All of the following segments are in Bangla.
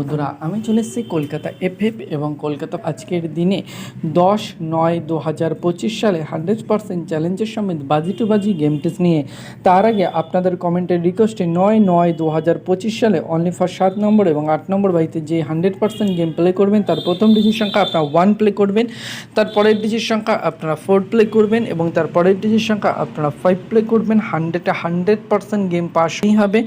বন্ধুরা, আমি চলে এসেছি কলকাতা এফএফ এবং কলকাতা আজকের দিনে দশ নয় দু হাজার পঁচিশ সালে হান্ড্রেড পার্সেন্ট চ্যালেঞ্জের সমেত বাজি টু বাজি গেম টেস্ট নিয়ে। তার আগে আপনাদের কমেন্টের রিকোয়েস্টে নয় নয় দু হাজার পঁচিশ সালে অনলি ফর সাত নম্বর এবং আট নম্বর বাড়িতে যে হান্ড্রেড পার্সেন্ট গেম প্লে করবেন, তার প্রথম ডিজির সংখ্যা আপনারা ওয়ান প্লে করবেন, তার পরের ডিজির সংখ্যা আপনারা ফোর প্লে করবেন এবং তার পরের ডিজির সংখ্যা আপনারা ফাইভ প্লে করবেন হান্ড্রেডে হান্ড্রেড পার্সেন্ট গেম পাসই হবে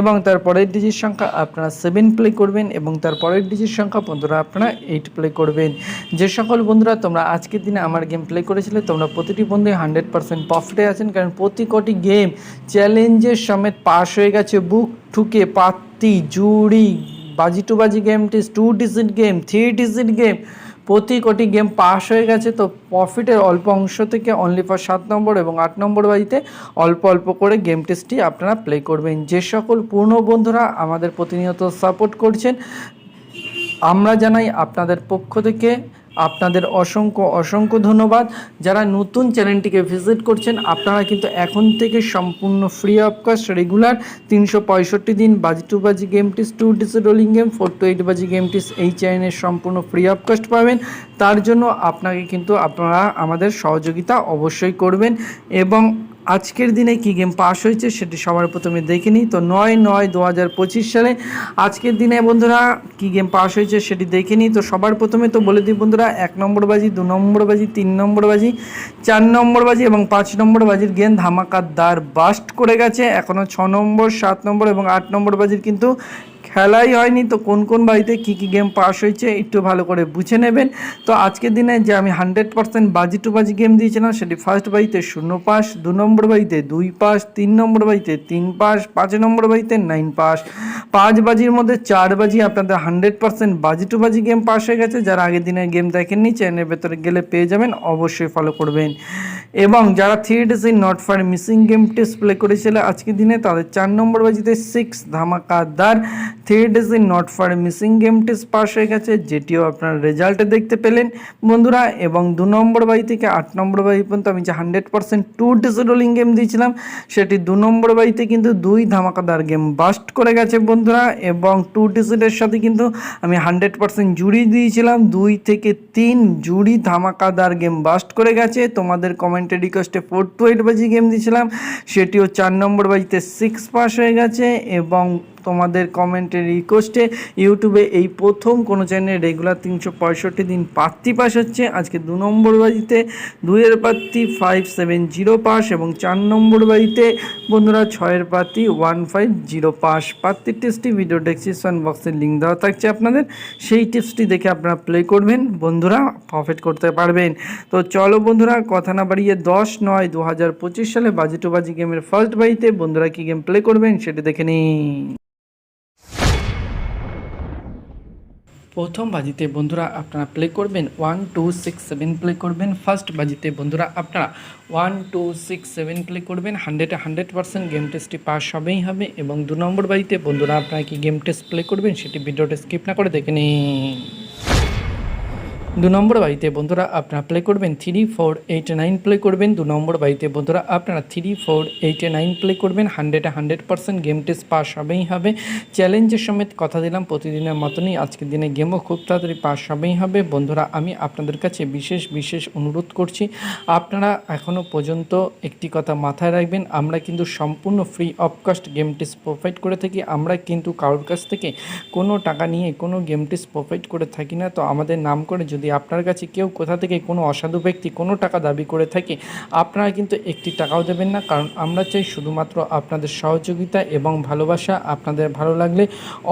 এবং তার পরের ডিজির সংখ্যা আপনারা সেভেন প্লে করবেন এবং তার পরের ডিজির সংখ্যা বন্ধুরা আপনারা এইট প্লে করবেন। যে সকল বন্ধুরা তোমরা আজকের দিনে আমার গেম প্লে করেছিলে, তোমরা প্রতিটি বন্ধুই হান্ড্রেড পার্সেন্ট প্রফিটে আছেন, কারণ প্রতি কটি গেম চ্যালেঞ্জের সমেত পাশ হয়ে গেছে বুক ঠুকে, পাত্তি, জুড়ি বাজি টু বাজি game টিস two digit game three digit game প্রতি কোটি গেম পাস হয়ে গেছে, তো প্রফিটের অল্প অংশ থেকে অনলি ফর সাত নম্বর এবং আট নম্বর বাড়িতে অল্প অল্প করে গেম টেস্টটি আপনারা প্লে করবেন। যে সকল পূর্ণ বন্ধুরা আমাদের প্রতিনিয়ত সাপোর্ট করছেন, আমরা জানাই আপনাদের পক্ষ থেকে আপনাদের অসংখ্য অসংখ্য ধন্যবাদ। যারা নতুন চ্যানেলটিকে ভিজিট করছেন, আপনারা কিন্তু এখন থেকে সম্পূর্ণ ফ্রি অফ কস্ট রেগুলার তিনশো পঁয়ষট্টি দিন বাজি টু বাজি game tips two days rolling game four two eight বাজি গেমটিস এই চ্যানেলের সম্পূর্ণ ফ্রি অফ কস্ট পাবেন। তার জন্য আপনাকে কিন্তু আপনারা আমাদের সহযোগিতা অবশ্যই করবেন এবং আজকের দিনে কি গেম পাস হয়েছে সেটি সবার প্রথমে দেখে নিই। তো নয় নয় দু হাজার পঁচিশ সালে আজকের দিনে বন্ধুরা কি গেম পাস হয়েছে সেটি দেখে নিই। তো সবার প্রথমে তো বলে দিই বন্ধুরা, এক নম্বর বাজি, দু নম্বর বাজি, তিন নম্বর বাজি, চার নম্বর বাজি এবং পাঁচ নম্বর বাজির গেম ধামাকাদার বাস্ট করে গেছে। এখনও ছ নম্বর, সাত নম্বর এবং আট নম্বর বাজির কিন্তু খেলাই হয়নি, তো কোন কোন বাড়িতে কী কী গেম পাস হয়েছে একটু ভালো করে বুঝে নেবেন। তো আজকের দিনে যে আমি হান্ড্রেড পার্সেন্ট বাজি টু বাজি গেম দিয়েছিলাম, সেটি ফার্স্ট বাড়িতে শূন্য পাস দু নম্বর বাড়িতে দুই পাস তিন নম্বর বাড়িতে তিন পাস পাঁচ নম্বর বাড়িতে নাইন পাস পাঁচ বাজির মধ্যে চার বাজি আপনাদের হান্ড্রেড পার্সেন্ট বাজি টু বাজি গেম পাস হয়ে গেছে। যারা আগের দিনের গেম দেখেননি চ্যানেলের ভেতরে গেলে পেয়ে যাবেন, অবশ্যই ফলো করবেন। এবং যারা three days in not far missing game test play করেছিল, আজকের দিনে তাদের চার নম্বর বাজিতে six ধামাকাদার three days in not far missing game test pass হয়ে গেছে, যেটিও আপনার রেজাল্টে দেখতে পেলেন। বন্ধুরা, এবং দু নম্বর বাই থেকে আট নম্বর বাই পর্যন্ত আমি যে hundred percent two days rolling game দিয়েছিলাম, সেটি দু নম্বর বাড়িতে কিন্তু দুই ধামাকাদার গেম বাস্ট করে গেছে বন্ধুরা, এবং টু ডিজিটের সাথে কিন্তু আমি হান্ড্রেড পার্সেন্ট জুড়ি দিয়েছিলাম। দুই থেকে তিন জুড়ি ধামাকাদার গেম বাস্ট করে গেছে। তোমাদের কমেন্টের রিকোয়েস্টে ফোর টু এইট বাজি গেম দিয়েছিলাম। সেটিও চার নম্বর বাজিতে সিক্স পাস হয়ে গেছে এবং তোমাদের কমেন্টের রিকোয়েস্টে ইউটিউবে এই প্রথম কোনো চ্যানেলে রেগুলার তিনশো পঁয়ষট্টি দিন পাত্তি পাস হচ্ছে। আজকে দু নম্বর বাড়িতে দুইয়ের পাত্তি ফাইভ সেভেন জিরো পাস এবং চার নম্বর বাড়িতে বন্ধুরা ছয়ের পাত্তি ওয়ান ফাইভ জিরো পাস। পাত্তির টেস্টটি ভিডিও ডেসক্রিপশন বক্সের লিঙ্ক দেওয়া থাকছে আপনাদের। সেই টিপসটি দেখে আপনারা প্লে করবেন, বন্ধুরা প্রফিট করতে পারবেন। তো চলো বন্ধুরা, কথা না বাড়িয়ে দশ নয় দু হাজার পঁচিশ সালে বাজি টু বাজি গেমের ফার্স্ট বাড়িতে বন্ধুরা কী গেম প্লে করবেন সেটি দেখে নিন প্রথম বাজিতে বন্ধুরা আপনারা প্লে করবেন one two six seven play করবেন। ফার্স্ট বাজিতে বন্ধুরা আপনারা one two six seven play করবেন। হান্ড্রেডে হান্ড্রেড পার্সেন্ট গেম টেস্টটি পাস হবেই হবে এবং দু নম্বর বাজিতে বন্ধুরা আপনারা কি গেম টেস্ট প্লে করবেন সেটি ভিডিওটা স্কিপ না করে দেখে নিন। দু নম্বর বাড়িতে বন্ধুরা আপনারা প্লে করবেন three four eight nine play করবেন। দু নম্বর বাড়িতে বন্ধুরা আপনারা three four eight nine play করবেন। হান্ড্রেডে hundred percent game test pass হবেই হবে। চ্যালেঞ্জের সমেত কথা দিলাম, প্রতিদিনের মতনই আজকের দিনে গেমও খুব তাড়াতাড়ি পাস হবেই হবে। বন্ধুরা, আমি আপনাদের কাছে বিশেষ বিশেষ অনুরোধ করছি, আপনারা এখনও পর্যন্ত একটি কথা মাথায় রাখবেন, আমরা কিন্তু সম্পূর্ণ free of cost game test provide করে থাকি। আমরা কিন্তু কারোর কাছ থেকে কোনো টাকা নিয়ে কোনো গেম টেস্ট প্রোভাইড করে থাকি না। তো আমাদের নাম করে যদি আপনার কাছে কেউ কোথা থেকে কোনো অসাধু ব্যক্তি কোনো টাকা দাবি করে থাকে, আপনারা কিন্তু একটি টাকাও দেবেন না। কারণ আমরা চাই শুধুমাত্র আপনাদের সহযোগিতা এবং ভালোবাসা। আপনাদের ভালো লাগলে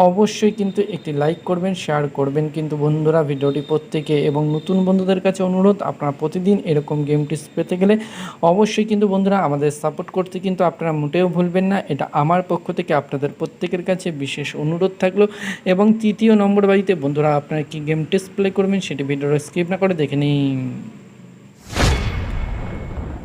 অবশ্যই কিন্তু একটি লাইক করবেন, শেয়ার করবেন। কিন্তু বন্ধুরা, ভিডিওটি প্রত্যেকে এবং নতুন বন্ধুদের কাছে অনুরোধ, আপনারা প্রতিদিন এরকম গেম টিপস পেতে গেলে অবশ্যই কিন্তু বন্ধুরা আমাদের সাপোর্ট করতে কিন্তু আপনারা মোটেও ভুলবেন না। এটা আমার পক্ষ থেকে আপনাদের প্রত্যেকের কাছে বিশেষ অনুরোধ থাকল। এবং তৃতীয় নম্বর বাড়িতে বন্ধুরা, আপনারা কি গেম টেস্ট প্লে করবেন সেটি ভিডিওটা স্কিপ না করে দেখে নিন।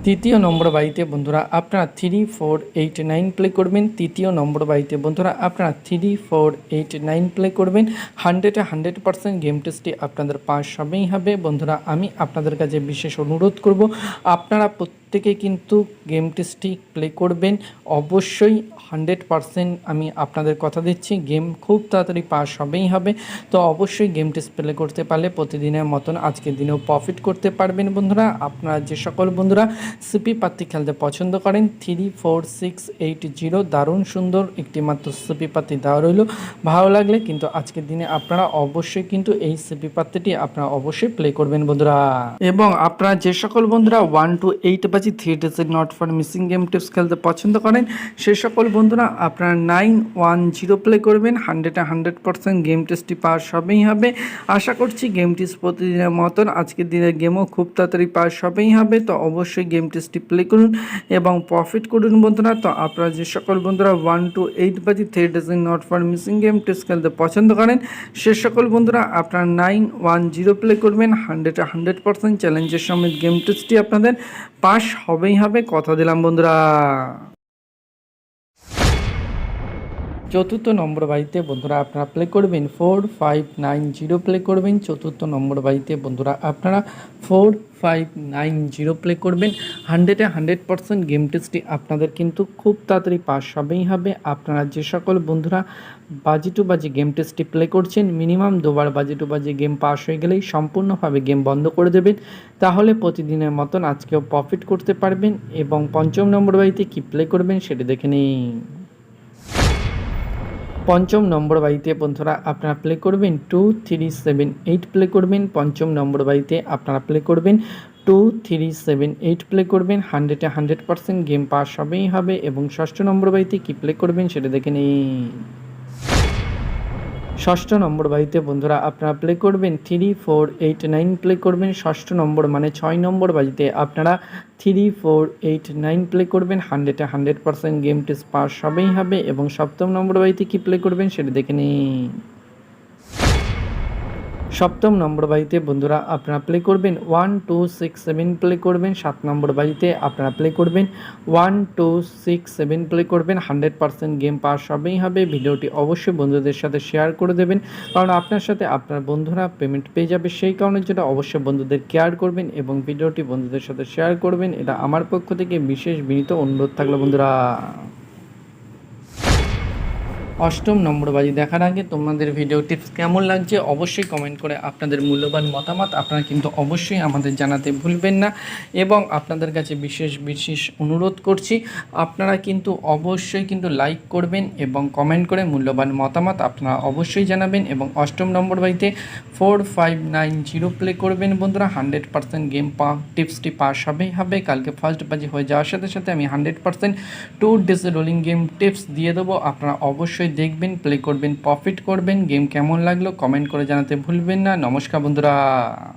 তৃতীয় নম্বর বাড়িতে বন্ধুরা, আপনারা three four eight nine play করবেন। তৃতীয় নম্বর বাড়িতে বন্ধুরা, আপনারা three four eight nine play করবেন। হান্ড্রেডে হান্ড্রেড পার্সেন্ট গেম টেস্টটি আপনাদের পাস হবেই হবে। বন্ধুরা, আমি আপনাদের কাছে বিশেষ অনুরোধ করব, আপনারা প্রত্যেক কিন্তু গেম টেস্টটি প্লে করবেন। অবশ্যই হান্ড্রেড পারসেন্ট আমি আপনাদের কথা দিচ্ছি গেম খুব তাড়াতাড়ি পাস হবেই হবে। তো অবশ্যই গেম টেস্ট প্লে করতে পারলে প্রতিদিনের মতন আজকের দিনেও প্রফিট করতে পারবেন বন্ধুরা। আপনারা যে সকল বন্ধুরা সিপি পাত্তি খেলতে পছন্দ করেন three four six eight zero দারুণ সুন্দর একটি মাত্র সিপি পাত্তি দেওয়া রইল। ভালো লাগলে কিন্তু আজকের দিনে আপনারা অবশ্যই কিন্তু এই সিপি পাত্তিটি আপনারা অবশ্যই প্লে করবেন বন্ধুরা। এবং আপনারা যে সকল বন্ধুরা one two eight three days not for missing game tips খেলতে পছন্দ করেন। সে সকল বন্ধুরা, আপনারা নাইন ওয়ান জিরো প্লে করবেন হান্ড্রেডে হান্ড্রেড পার্সেন্ট গেম টেস্টটি পাস হবেই হবে। আশা করছি গেম টেস্ট প্রতিদিনের মতন, আজকের দিনের গেমও খুব তাড়াতাড়ি পাস হবেই হবে, তো অবশ্যই গেম টেস্টটি প্লে করুন এবং প্রফিট করুন বন্ধুরা। তো আপনারা যে সকল বন্ধুরা ওয়ান টু এইট বাজি days not for missing game test খেলতে পছন্দ করেন, সে সকল বন্ধুরা, আপনারা নাইন ওয়ান জিরো প্লে করবেন হান্ড্রেডে হান্ড্রেড পার্সেন্ট চ্যালেঞ্জের সমেত গেম টেস্টটি আপনাদের পাস হবেই হবে কথা দিলাম বন্ধুরা। চতুর্থ নম্বর বাড়িতে বন্ধুরা আপনারা প্লে করবেন four five nine zero play করবেন। চতুর্থ নম্বর বাড়িতে বন্ধুরা আপনারা four five nine zero play করবেন। হান্ড্রেডে হান্ড্রেড পার্সেন্ট গেম টেস্টটি আপনাদের কিন্তু খুব তাড়াতাড়ি পাস হবেই হবে। আপনারা যে সকল বন্ধুরা বাজি টু বাজি গেম টেস্টটি প্লে করছেন মিনিমাম দুবার বাজি টু বাজি গেম পাস হয়ে গেলেই সম্পূর্ণভাবে গেম বন্ধ করে দেবেন। তাহলে প্রতিদিনের মতন আজকেও প্রফিট করতে পারবেন এবং পঞ্চম নম্বর বাড়িতে কী প্লে করবেন সেটি দেখে নিন। পঞ্চম নম্বর বাড়িতে বন্ধুরা আপনারা প্লে করবেন two three seven eight play করবেন। পঞ্চম নম্বর বাড়িতে আপনারা প্লে করবেন। Two three seven eight play করবেন। হান্ড্রেডে হান্ড্রেড পার্সেন্ট গেম পাস হবেই হবে এবং ষষ্ঠ নম্বর বাড়িতে কী প্লে করবেন সেটা দেখে নিন। ষষ্ঠ নম্বর বাড়িতে বন্ধুরা আপনারা প্লে করবেন three four eight nine play করবেন। ষষ্ঠ নম্বর মানে ছয় নম্বর বাড়িতে আপনারা three four eight nine play করবেন। হান্ড্রেডে হান্ড্রেড পার্সেন্ট গেমটি পাস হবেই হবে এবং সপ্তম নম্বর বাড়িতে কী প্লে করবেন সেটা দেখে নিন। সপ্তম নম্বর বাড়িতে বন্ধুরা আপনারা প্লে করবেন। One two six seven play করবেন। সাত নম্বর বাড়িতে আপনারা প্লে করবেন। One two six seven play করবেন। হান্ড্রেড পার্সেন্ট গেম পাস হবেই হবে। ভিডিওটি অবশ্যই বন্ধুদের সাথে শেয়ার করে দেবেন। কারণ আপনার সাথে আপনার বন্ধুরা পেমেন্ট পেয়ে যাবে। সেই কারণে যেটা অবশ্যই বন্ধুদের কেয়ার করবেন এবং ভিডিওটি বন্ধুদের সাথে শেয়ার করবেন। এটা আমার পক্ষ থেকে বিশেষ বিনীত অনুরোধ থাকল বন্ধুরা। অষ্টম নম্বর বাজি দেখার আগে তোমাদের ভিডিও টিপস কেমন লাগছে অবশ্যই কমেন্ট করে আপনাদের মূল্যবান মতামত আপনারা কিন্তু অবশ্যই আমাদের জানাতে ভুলবেন না। এবং আপনাদের কাছে বিশেষ বিশেষ অনুরোধ করছি, আপনারা কিন্তু অবশ্যই কিন্তু লাইক করবেন এবং কমেন্ট করে মূল্যবান মতামত আপনারা অবশ্যই জানাবেন এবং অষ্টম নম্বর বাড়িতে four five nine zero play করবেন বন্ধুরা। হান্ড্রেড পার্সেন্ট গেম পা টিপসটি পাস হবেই হবে। কালকে ফার্স্ট বাজি হয়ে যাওয়ার সাথে সাথে আমি hundred percent two days rolling game tips দিয়ে দেবো। আপনারা অবশ্যই দেখবেন প্লে করবেন প্রফিট করবেন গেম কেমন লাগল কমেন্ট করে জানাতে ভুলবেন না। নমস্কার বন্ধুরা।